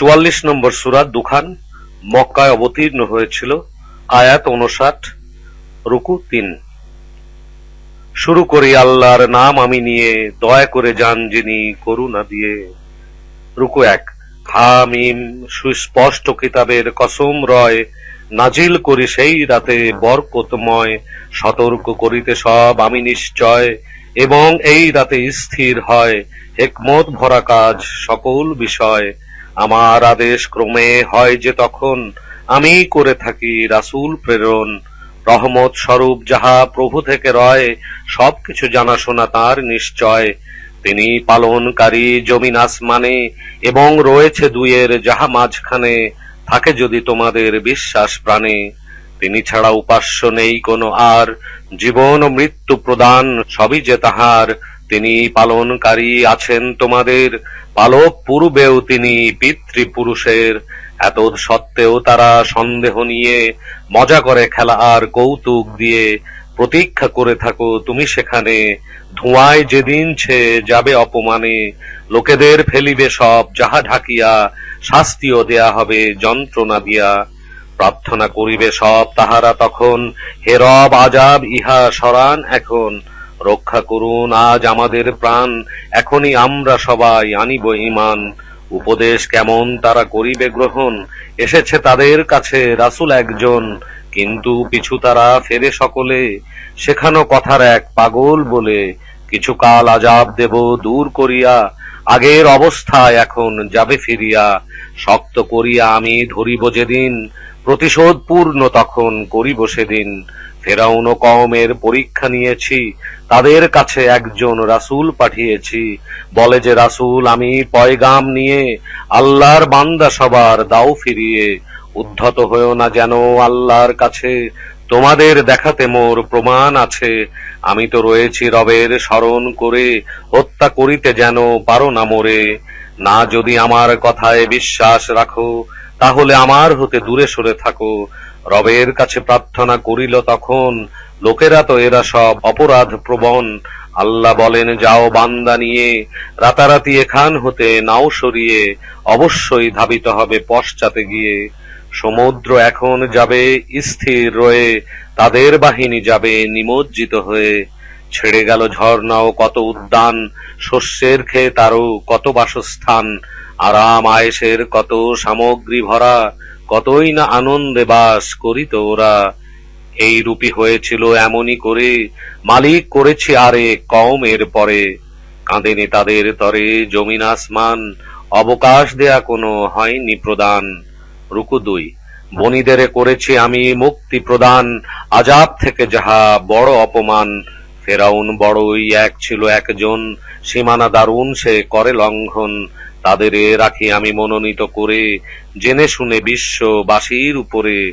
চুয়াল্লিশ নম্বর সুরাত দুখান মক্কায় অবতীর্ণ হয়েছিল, আয়াত উনষাট রুকু তিন। শুরু করি আল্লাহর নাম আমি নিয়ে, দয়া করে যান যিনি করুণা দিয়ে। রুকু এক। হামিম সুস্পষ্ট কিতাবের কসম রয়, নাজিল করি সেই রাতে বরকতময়, সতর্ক করিতে সব আমি নিশ্চয়, এবং এই রাতে স্থির হয় একমত ভরা কাজ সকল বিষয়। আমার আদেশ ক্রমে হয় যে তখন আমি করে থাকি রাসূল প্রেরণ। রহমত স্বরূপ যাহা প্রভু থেকে রয়, সবকিছু জানাশোনা তার নিশ্চয়। তিনি পালনকারী জমিন আসমানে এবং রয়েছে দুইয়ের যাহা মাঝখানে, থাকে যদি তোমাদের বিশ্বাস প্রাণে। তিনি ছাড়া উপাস্য নেই কোনো আর, জীবন মৃত্যু প্রদান সবই যে তাহার তিনি পালনকারী আছেন তোমাদের। পালক পূর্বেও তিনি পিতৃপুরুষের। এত সত্ত্বেও তারা সন্দেহ নিয়ে মজা করে খেলা আর কৌতুক দিয়ে প্রতীক্ষা করে থাকো, তুমি সেখানে। ধোঁয়ায় যেদিন ছে যাবে অপমানে। লোকেদের ফেলিবে সব, যাহা ঢাকিয়া শাস্তিও দেয়া হবে, যন্ত্রণা দিয়া। প্রার্থনা করিবে সব, তাহারা তখন হেরব আজাব, ইহা সরান এখন। রক্ষা করুন, আজ আমাদের প্রাণ, এখনই আমরা সবাই আনিব ইমান উপদেশ কেমন তারা করিবে গ্রহণ, এসেছে তাদের কাছে রাসূল একজন, কিন্তু পিছু তারা ফেরে সকলে শেখানো কথার এক পাগল বলে, কিছু কাল আজাব দেব দূর করিয়া, আগের অবস্থায় এখন যাবে ফিরিয়া, শক্ত করিয়া আমি ধরিব যেদিন প্রতিশোধ পূর্ণ তখন করিব সেদিন। ফেরাউন ও পরীক্ষা নিয়েছি। তাদের কাছে একজন রাসূল পাঠিয়েছি। বলে যে, রাসূল, আমি পয়গাম নিয়ে আল্লাহর বান্দা সবার দাও ফিরিয়ে। উদ্ধত হয়েও না যেন আল্লাহর কাছে। তোমাদের দেখাতে মোর প্রমাণ আছে। আমি তো রয়েছি রবের স্মরণ করে। হত্যা করিতে যেন পারো না মোরে। না যদি আমার কথায় বিশ্বাস রাখো তাহলে আমার হতে দূরে সরে থাকো। রবের কাছে প্রার্থনা করিল তখন। লোকেরা তো এরা সব অপরাধ প্রবণ। আল্লাহ বলেন, যাও বান্দা নিয়ে, রাতারাতি এখান হতে নাও সরিয়ে, অবশ্যই ধাবিত হবে পশ্চাতে গিয়ে। সমুদ্র এখন যাবে স্থির রয়ে, তাদের বাহিনী যাবে নিমজ্জিত হয়ে। ছেড়ে গেল ঝর্ণাও কত উদ্যান, শস্যের খেয়ে তারও কত বাসস্থান। আরাম আয়েসের কত সামগ্রী ভরা, কতই না আনন্দে বাস করিত ওরা। এই রূপী হয়েছিল এমনই করে, মালিক করেছে আরে কওমের পরে। কাঁদেনি তাদের তরে জমিন আসমান, অবকাশ দেয়া কোনো হয়নি প্রদান। রুকু দুই বনিদেরে করেছি আমি মুক্তি প্রদান, আজাব থেকে যাহা বড় অপমান। ফেরাউন বড়ই এক ছিল একজন, সীমানা দারুণ সে করে লঙ্ঘন। তাদের এ রাখি আমি মনোনীত করে, জেনে শুনে বিশ্ববাসীর উপরে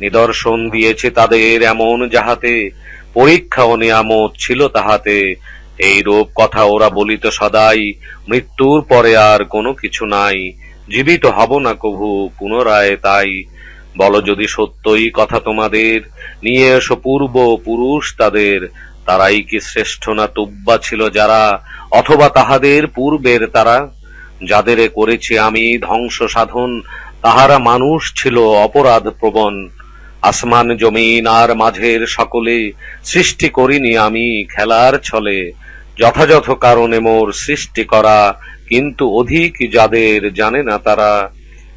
নিদর্শন দিয়েছে তাদের এমন যাহাতে পরীক্ষা ও নিয়ামত ছিল তাহাতে। এই রূপ কথা ওরা বলিত সদাই, মৃত্যুর পরে আর কোনো কিছু নাই, জীবিত হব না কভু পুনরায় তাই। বলো যদি সত্যই কথা তোমাদের, নিয়ে এসো পূর্ব পুরুষ তাদের, তারাই কি শ্রেষ্ঠ না তুব্বা ছিল যারা, অথবা তাহাদের পূর্বের তারা? যাদের করেছি আমি ধ্বংস সাধন, তাহারা মানুষ ছিল অপরাধ প্রবণ। আসমান, জমিন আর মাঝের সকলে সৃষ্টি করিনি আমি খেলার ছলে। যথাযথ কারণে মোর সৃষ্টি করা কিন্তু অধিক যাদের জানে না তারা।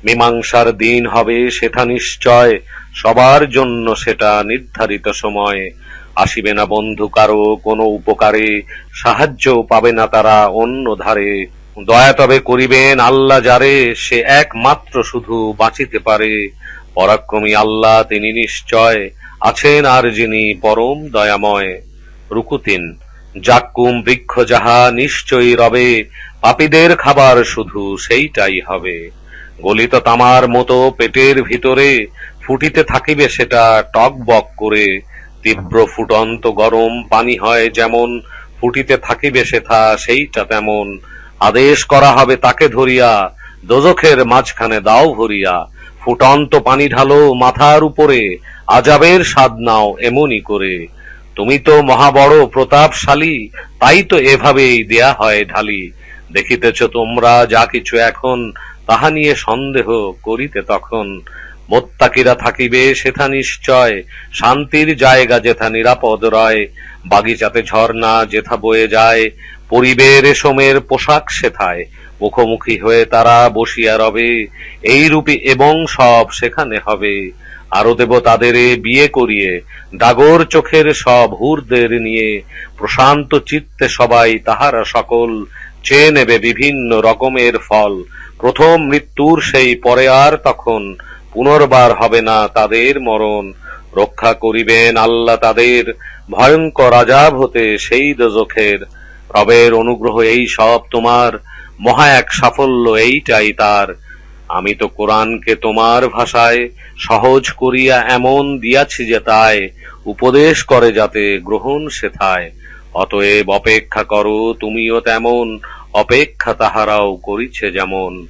মীমাংসার দিন হবে সেটা নিশ্চয়, সবার জন্য সেটা নির্ধারিত সময়। আসিবে না বন্ধু কারও কোনো উপকারে সাহায্য পাবে না তারা অন্য ধারে। দয়া তবে করিবেন, আল্লাহ যারে, সে একমাত্র শুধু বাঁচিতে পারে। পরাক্রমী আল্লাহ তিনি নিশ্চয় আছেন আর যিনি পরম দয়াময়। রুকুতিন জাক্কুম বৃক্ষ যাহা নিশ্চয়ই রবে, পাপীদের খাবার শুধু সেইটাই হবে। গলিত তামার মতো পেটের ভিতরে ফুটিতে থাকিবে সেটা টক বক করে। তীব্র ফুটন্ত গরম পানি হয় যেমন ফুটিতে থাকিবে সেথা সেইটা তেমন। আদেশ করা হবে তাকে ধরিয়া, দোজখের মাঝখানে দাও ভরিয়া। ফুটন্ত পানি ঢালো মাথার উপরে, আজাবের স্বাদ নাও এমনই করে। তুমি তো মহাবড় প্রতাপশালী, তাই তো এভাবেই দেয়া হয় ঢালি। দেখিতেছ তোমরা যা কিছু এখন, তাহা নিয়ে সন্দেহ করিতে তখন। মোত্তাকিরা থাকিবে সেথা নিশ্চয়, শান্তির জায়গা যেথা নিরাপদ রয়, বাগিচাতে ঝর্ণা যেথা বয়ে যায় পরিবে রেশমের পোশাক সেথায়, মুখোমুখি হয়ে তারা বসিয়া রবে এই রূপে এবং সব সেখানে হবে। আরও দেব তাদের বিয়ে করিয়ে, ডাগর চোখের সব হুরদের নিয়ে, প্রশান্ত চিত্তে সবাই তাহারা সকল চেয়ে নেবে বিভিন্ন রকমের ফল, প্রথম মৃত্যুর সেই পরে আর তখন পুনর্বার হবে না তাদের মরণ। রক্ষা করিবেন আল্লাহ তাদের। ভয়ঙ্কর আজাব হতে সেই দোজখের। রবের অনুগ্রহ এই সব তোমার। মহা এক সাফল্য এইটাই তার। আমি তো কোরআনকে তোমার ভাষায় সহজ করিয়া এমন দিয়াছি যে তাই উপদেশ করে যাতে গ্রহণ সেথায় অতএব অপেক্ষা করো, তুমিও তেমন। অপেক্ষা তাহারাও করিছে যেমন।